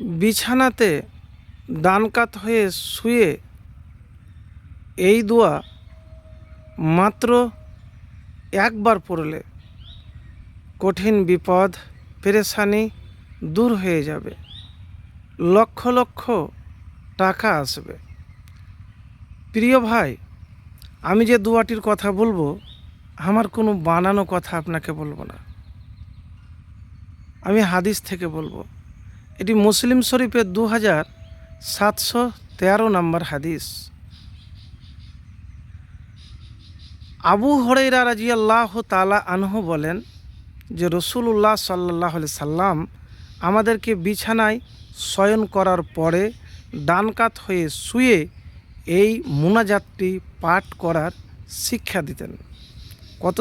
বিছানাতে ডানকাত হয়ে শুয়ে এই দোয়া মাত্র একবার পড়লে কঠিন বিপদ, পেরেশানি দূর হয়ে যাবে। লক্ষ লক্ষ টাকা আসবে। প্রিয় ভাই, আমি যে দুয়াটির কথা বলব, আমার কোনো বানানো কথা আপনাকে বলব না। আমি হাদিস থেকে বলব এটি মুসলিম শরীফের দু হাজার সাতশো তেরো নম্বর হাদিস। আবু হরেরা রাজি আল্লাহ তালা আনহু বলেন যে রসুল্লাহ সাল্লাহ সাল্লাম আমাদেরকে বিছানায় শয়ন করার পরে ডানকাত হয়ে শুয়ে এই মুনাজাতটি পাঠ করার শিক্ষা দিতেন। কত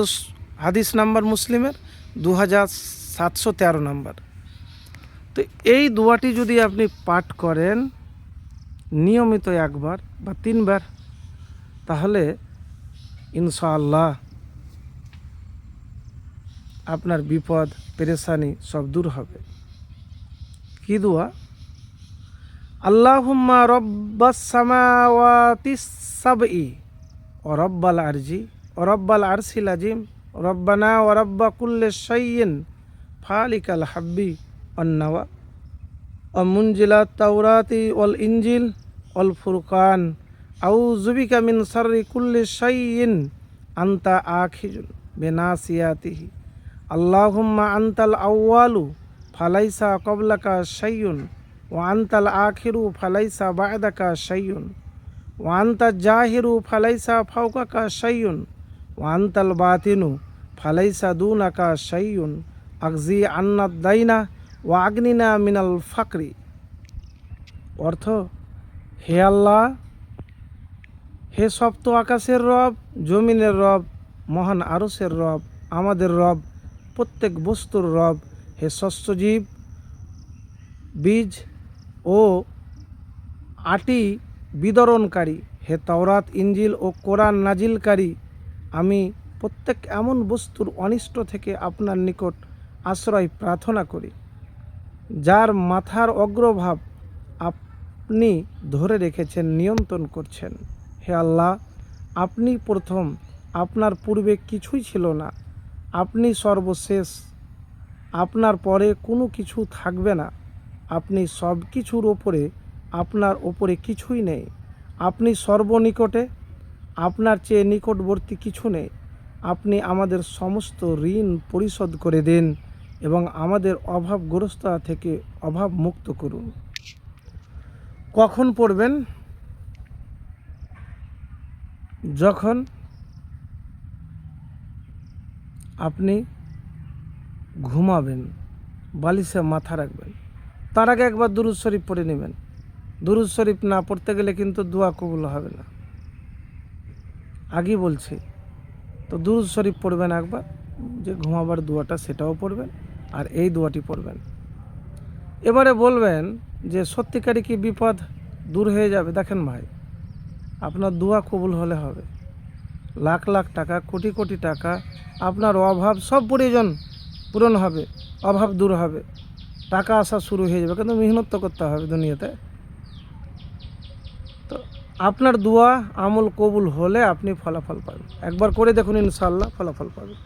হাদিস নাম্বার মুসলিমের? দু হাজার সাতশো তেরো নাম্বার। তো এই দোয়াটি যদি আপনি পাঠ করেন নিয়মিত একবার বা তিনবার, তাহলে ইনশাআল্লাহ আপনার বিপদ, পেরেশানি সব দূর হবে। কি দোয়া? আল্লাহুম্মা রব্বাস সামাওয়াতি সাবই ও রব্বাল আরজি ও রব্বাল আরসিল আজিম রব্বানা ও রব্বা কুল্লে শাইয়িন ফালিকাল হাব্বি অন্নাওয়া ও মুনজিলা তাওরাতি ওয়াল ইনজিল ওয়াল ফুরকান। আউযুবিকা মিন শাররি কুল্লি শাইইন আনতা আখিজুন বিনাসিয়াতিহি। আল্লাহুম্মা আনতাল আউয়ালু ফালাইসা কবলাকা শাইয়ুন ওয়া আনতাল আখিরু ফালাইসা বা'দাকা শাইয়ুন ওয়া আনতাল জাহিরু ফালাইসা ফাওকাকা শাইয়ুন ওয়া আনতাল বাতিনু ফালাইসা দুনাকা শাইয়ুন আগজি আন্নাদ দাইনা ওয়া আগ্নিনা মিনাল ফাকরি। অর্থ, হে আল্লাহ, হে সপ্ত আকাশের রব, জমিনের রব, মহান আরসের রব, আমাদের রব, প্রত্যেক বস্তুর রব, হে শস্যজীব বীজ ও আটি বিতরণকারী, হে তাওরাত ইঞ্জিল ও কোরআন নাজিলকারী, আমি প্রত্যেক এমন বস্তুর অনিষ্ট থেকে আপনার নিকট আশ্রয় প্রার্থনা করি। যার মাথার অগ্রভাব আপনি ধরে রেখেছেন, নিয়ন্ত্রণ করছেন। হে আল্লাহ, আপনি প্রথম, আপনার পূর্বে কিছুই ছিল না। আপনি সর্বশেষ, আপনার পরে কোনো কিছু থাকবে না। আপনি সব কিছুর ওপরে, আপনার ওপরে কিছুই নেই। আপনি সর্বনিকটে, আপনার চেয়ে নিকটবর্তী কিছু নেই। আপনি আমাদের সমস্ত ঋণ পরিশোধ করে দিন। এবং আমাদের অভাবগ্রস্ততা থেকে অভাব মুক্ত করুন। কখন পড়বেন? যখন আপনি ঘুমাবেন, বালিশে মাথা রাখবেন। তার আগে একবার দুরুদ শরীফ পড়ে নেবেন। দুরুদ শরীফ না পড়তে গেলে কিন্তু দোয়া কবুল হবে না। আগেই বলছি, তো দুরুদ শরীফ পড়বেন একবার, যে ঘুমাবার দোয়াটা সেটাও পড়বেন। আর এই দোয়াটি পড়বেন। এবারে বলবেন যে, সত্যিকারই কি বিপদ দূর হয়ে যাবে? দেখেন ভাই, আপনার দোয়া কবুল হলে হবে। লাখ লাখ টাকা, কোটি কোটি টাকা, আপনার অভাব সব প্রয়োজন পূরণ হবে, অভাব দূর হবে। টাকা আসা শুরু হয়ে যাবে, কিন্তু মেহনত তো করতে হবে দুনিয়াতে। তো আপনার দোয়া আমল কবুল হলে আপনি ফলাফল পাবেন। একবার করে দেখুন ইনশাল্লাহ ফলাফল পাবেন।